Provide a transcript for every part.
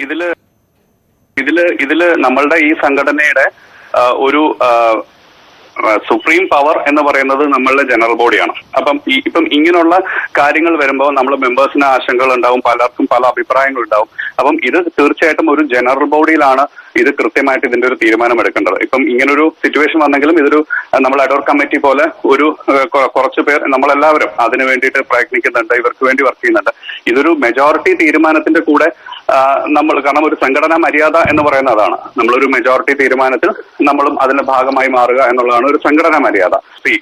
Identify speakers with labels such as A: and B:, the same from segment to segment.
A: ഇതിൽ ഇതിൽ ഇതിൽ നമ്മളുടെ ഈ സംഘടനയുടെ ഒരു സുപ്രീം പവർ എന്ന് പറയുന്നത് നമ്മളുടെ ജനറൽ ബോഡിയാണ് അപ്പം ഇപ്പം ഇങ്ങനെയുള്ള കാര്യങ്ങൾ വരുമ്പോൾ നമ്മൾ മെമ്പേഴ്സിന് ആശങ്കകൾ ഉണ്ടാവും പലർക്കും പല അഭിപ്രായങ്ങൾ ഉണ്ടാവും അപ്പം ഇത് തീർച്ചയായിട്ടും ഒരു ജനറൽ ബോഡിയിലാണ് ഇത് കൃത്യമായിട്ട് ഇതിന്റെ ഒരു തീരുമാനം എടുക്കേണ്ടത് ഇപ്പം ഇങ്ങനൊരു സിറ്റുവേഷൻ വന്നെങ്കിലും ഇതൊരു നമ്മൾ അഡോർ കമ്മിറ്റി പോലെ ഒരു കുറച്ച് പേർ നമ്മളെല്ലാവരും അതിനു വേണ്ടിയിട്ട് പ്രയത്നിക്കുന്നുണ്ട് ഇവർക്ക് വേണ്ടി വർക്ക് ചെയ്യുന്നുണ്ട്. ഇതൊരു മെജോറിറ്റി തീരുമാനത്തിന്റെ കൂടെ നമ്മൾ കാരണം ഒരു സംഘടനാ മര്യാദ എന്ന് പറയുന്ന അതാണ്. നമ്മളൊരു മെജോറിറ്റി തീരുമാനത്തിൽ നമ്മളും അതിന്റെ ഭാഗമായി മാറുക എന്നുള്ളതാണ് ഒരു സംഘടനാ മര്യാദ.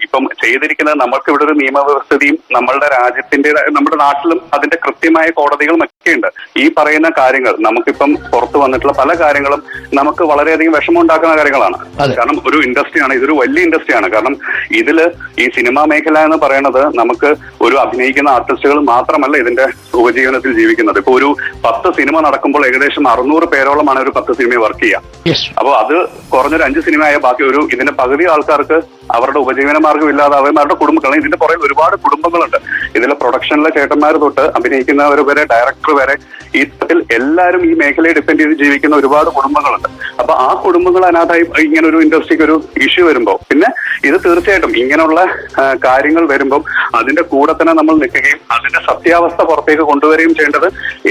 A: ഇപ്പം ചെയ്തിരിക്കുന്നത് നമ്മൾക്ക് ഇവിടെ ഒരു നിയമവ്യവസ്ഥയും നമ്മളുടെ രാജ്യത്തിന്റെ നമ്മുടെ നാട്ടിലും അതിന്റെ കൃത്യമായ കോടതികളും ഒക്കെ ഉണ്ട് ഈ പറയുന്ന കാര്യങ്ങൾ. നമുക്കിപ്പം പുറത്തു വന്നിട്ടുള്ള പല കാര്യങ്ങളും നമുക്ക് വളരെയധികം വിഷമമുണ്ടാക്കുന്ന കാര്യങ്ങളാണ്. കാരണം ഒരു ഇൻഡസ്ട്രിയാണ് ഇതൊരു വലിയ ഇൻഡസ്ട്രിയാണ് കാരണം ഇതിൽ ഈ സിനിമാ മേഖല എന്ന് പറയുന്നത് നമുക്ക് ഒരു അഭിനയിക്കുന്ന ആർട്ടിസ്റ്റുകൾ മാത്രമല്ല ഇതിന്റെ ഉപജീവനത്തിൽ ജീവിക്കുന്നത്. ഇപ്പൊ ഒരു പത്ത് സിനിമ നടക്കുമ്പോൾ ഏകദേശം അറുന്നൂറ് പേരോളമാണ് ഒരു പത്ത് സിനിമ വർക്ക് ചെയ്യുക. അപ്പോൾ അത് കുറഞ്ഞൊരു അഞ്ച് സിനിമയായ ബാക്കി ഒരു ഇതിന്റെ പകുതി ആൾക്കാർക്ക് അവരുടെ ഉപജീവന മാർഗം ഇല്ലാതെ അവരുടെ കുടുംബങ്ങൾ ഇതിന്റെ പുറകിൽ ഒരുപാട് കുടുംബങ്ങളുണ്ട്. ഇതിലെ പ്രൊഡക്ഷനിലെ ചേട്ടന്മാർ തൊട്ട് അഭിനയിക്കുന്നവർ വരെ ഡയറക്ടർ വരെ ഈ തരത്തിൽ എല്ലാവരും ഈ മേഖലയെ ഡിപ്പെൻഡ് ചെയ്ത് ജീവിക്കുന്ന ഒരുപാട് കുടുംബങ്ങളുണ്ട്. അപ്പൊ ആ കുടുംബങ്ങൾ അനാഥായി ഇങ്ങനെ ഒരു ഇൻഡസ്ട്രിക്ക് ഒരു ഇഷ്യൂ വരുമ്പോൾ പിന്നെ ഇത് തീർച്ചയായിട്ടും ഇങ്ങനെയുള്ള കാര്യങ്ങൾ വരുമ്പോൾ അതിന്റെ കൂടെ തന്നെ നമ്മൾ നിൽക്കുകയും അതിന്റെ സത്യാവസ്ഥ പുറത്തേക്ക് കൊണ്ടുവരികയും ചെയ്യേണ്ടത്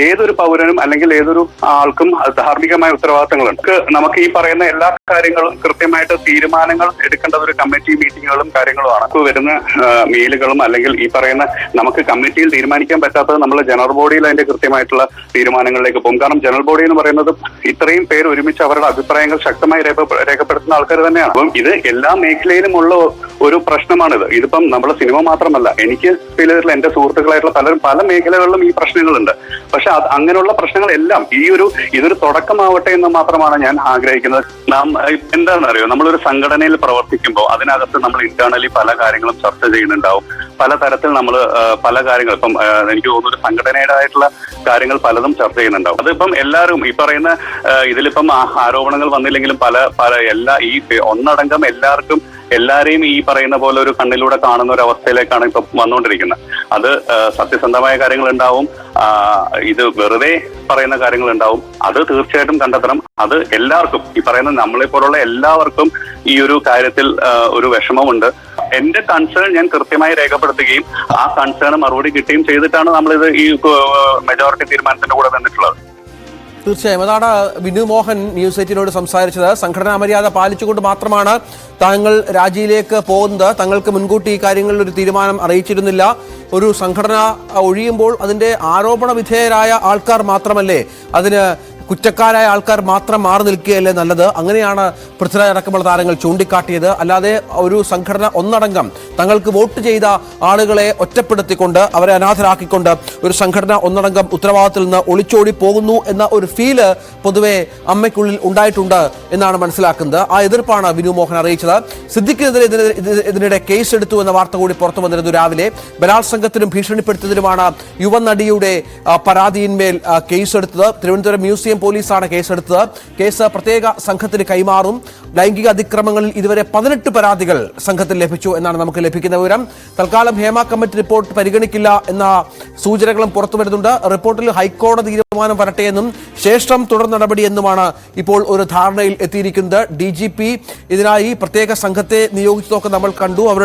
A: ഏതൊരു പൗരനും അല്ലെങ്കിൽ ഏതൊരു ആൾക്കും ധാർമ്മികമായ ഉത്തരവാദിത്തങ്ങളുണ്ട്. നമുക്ക് ഈ പറയുന്ന എല്ലാ കാര്യങ്ങളും കൃത്യമായിട്ട് തീരുമാനങ്ങൾ എടുക്കേണ്ടത് ഒരു കമ്മിറ്റി മീറ്റിങ്ങുകളും കാര്യങ്ങളുമാണ്. വരുന്ന മെയിലുകളും അല്ലെങ്കിൽ ഈ പറയുന്ന നമുക്ക് കമ്മിറ്റിയിൽ തീരുമാനിക്കാൻ പറ്റാത്തത് നമ്മൾ ജനറൽ ബോഡിയിൽ അതിന്റെ കൃത്യമായിട്ടുള്ള തീരുമാനങ്ങളിലേക്ക് പോകും. കാരണം ജനറൽ ബോഡി എന്ന് പറയുന്നത് ഇത്രയും പേര് ഒരുമിച്ച് അവരുടെ അഭിപ്രായങ്ങൾ ശക്തമായി രേഖപ്പെടുത്തുന്ന ആൾക്കാർ തന്നെയാണ്. അപ്പം ഇത് എല്ലാ മേഖലയിലുമുള്ള ഒരു പ്രശ്നമാണിത്. ഇതിപ്പം നമ്മുടെ സിനിമ മാത്രമല്ല എനിക്ക് ഫീൽ ചെയ്തിട്ടുള്ള എന്റെ സുഹൃത്തുക്കളായിട്ടുള്ള പലരും പല മേഖലകളിലും ഈ പ്രശ്നങ്ങളുണ്ട്. പക്ഷെ അങ്ങനെയുള്ള പ്രശ്നങ്ങളെല്ലാം ഈ ഒരു ഇതൊരു തുടക്കമാവട്ടെ എന്ന് മാത്രമാണ് ഞാൻ ആഗ്രഹിക്കുന്നത്. നാം ഏഹ്, എന്താണെന്ന് അറിയോ നമ്മളൊരു സംഘടനയിൽ പ്രവർത്തിക്കുമ്പോൾ അതിനകത്ത് നമ്മൾ ഇന്റേണലി പല കാര്യങ്ങളും ചർച്ച ചെയ്യുന്നുണ്ടാവും. പല തരത്തിൽ നമ്മൾ പല കാര്യങ്ങൾ. ഇപ്പം എനിക്ക് തോന്നുന്നു സംഘടനയുടേതായിട്ടുള്ള കാര്യങ്ങൾ പലതും ചർച്ച ചെയ്യുന്നുണ്ടാവും. അതിപ്പം എല്ലാവരും ഈ പറയുന്ന ഇതിലിപ്പം ആരോപണങ്ങൾ വന്നില്ലെങ്കിലും പല പല എല്ലാ ഈ ഒന്നടങ്കം എല്ലാവർക്കും എല്ലാരെയും ഈ പറയുന്ന പോലെ ഒരു കണ്ണിലൂടെ കാണുന്ന ഒരു അവസ്ഥയിലേക്കാണ് ഇപ്പൊ വന്നുകൊണ്ടിരിക്കുന്നത്. അത് സത്യസന്ധമായ കാര്യങ്ങൾ ഉണ്ടാവും ഇത് വെറുതെ പറയുന്ന കാര്യങ്ങൾ ഉണ്ടാവും അത് തീർച്ചയായിട്ടും കണ്ടെത്തണം. അത് എല്ലാവർക്കും ഈ പറയുന്ന നമ്മളെ പോലുള്ള എല്ലാവർക്കും ഈ ഒരു കാര്യത്തിൽ ഒരു വിഷമമുണ്ട്. എന്റെ കൺസേൺ ഞാൻ കൃത്യമായി രേഖപ്പെടുത്തുകയും ആ കൺസേൺ മറുപടി കിട്ടുകയും ചെയ്തിട്ടാണ് നമ്മളിത് ഈ മെജോറിറ്റി തീരുമാനത്തിന്റെ കൂടെ നിന്നിട്ടുള്ളത്.
B: തീർച്ചയായും. അതാണ് വിനു മോഹൻ ന്യൂസ് എയ്റ്റിനോട് സംസാരിച്ചത്. സംഘടനാ മര്യാദ പാലിച്ചുകൊണ്ട് മാത്രമാണ് താങ്കൾ രാജിയിലേക്ക് പോകുന്നത്. തങ്ങൾക്ക് മുൻകൂട്ടി ഈ കാര്യങ്ങളിൽ ഒരു തീരുമാനം അറിയിച്ചിരുന്നില്ല. ഒരു സംഘടന ഒഴിയുമ്പോൾ അതിന്റെ ആരോപണ വിധേയരായ ആൾക്കാർ മാത്രമല്ലേ അതിന് കുറ്റക്കാരായ ആൾക്കാർ മാത്രം മാറി നിൽക്കുകയല്ലേ നല്ലത്? അങ്ങനെയാണ് പൃഥ്വിരാജ് അടക്കമുള്ള താരങ്ങൾ ചൂണ്ടിക്കാട്ടിയത്. അല്ലാതെ ഒരു സംഘടന ഒന്നടങ്കം തങ്ങൾക്ക് വോട്ട് ചെയ്ത ആളുകളെ ഒറ്റപ്പെടുത്തിക്കൊണ്ട് അവരെ അനാഥരാക്കിക്കൊണ്ട് ഒരു സംഘടന ഒന്നടങ്കം ഉത്തരവാദിത്തത്തിൽ നിന്ന് ഒളിച്ചോടി പോകുന്നു എന്ന ഒരു ഫീൽ പൊതുവെ അമ്മയ്ക്കുള്ളിൽ ഉണ്ടായിട്ടുണ്ട് എന്നാണ് മനസ്സിലാക്കുന്നത്. ആ എതിർപ്പാണ് വിനു മോഹൻ അറിയിച്ചത്. സിദ്ദിഖിനെതിരെ ഇതിനെ- ഇത് ഇതിനിടെ കേസ് എടുത്തു എന്ന വാർത്ത കൂടി പുറത്തു വന്നിരുന്നു രാവിലെ. ബലാത്സംഗത്തിനും ഭീഷണിപ്പെടുത്തുന്നതിനുമാണ് യുവനടിയുടെ പരാതിയിന്മേൽ കേസെടുത്തത്. തിരുവനന്തപുരം മ്യൂസിയം പോലീസാണ് കേസെടുത്തത്. കേസ് പ്രത്യേക സംഘത്തിന് കൈമാറും. ലൈംഗിക അതിക്രമങ്ങളിൽ ഇതുവരെ പതിനെട്ട് പരാതികൾ സംഘത്തിൽ ലഭിച്ചു എന്നാണ് നമുക്ക് ലഭിക്കുന്ന വിവരം. തൽക്കാലം ഹേമ കമ്മിറ്റി റിപ്പോർട്ട് പരിഗണിക്കില്ല എന്ന സൂചനകളും പുറത്തു വരുന്നുണ്ട്. റിപ്പോർട്ടിൽ ഹൈക്കോടതി തീരുമാനം വരട്ടെ എന്നും ശേഷം തുടർ നടപടി എന്നുമാണ് ഇപ്പോൾ ഒരു ധാരണയിൽ എത്തിയിരിക്കുന്നത്. ഡി ഇതിനായി പ്രത്യേക സംഘത്തെ നിയോഗിച്ചതൊക്കെ നമ്മൾ കണ്ടു. അവരുടെ